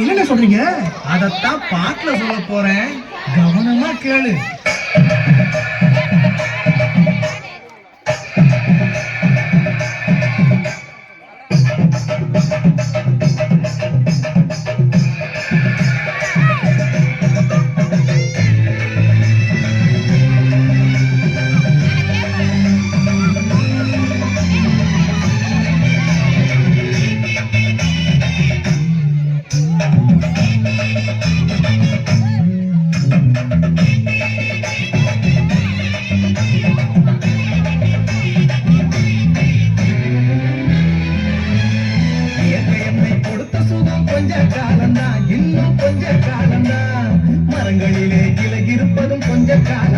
என்ன சொல்றீங்க? அதத்தான் பாட்டுல சொல்ல போறேன். கவனமா கேளு. தலையிலே கிளை இருப்பதும் கொஞ்ச கால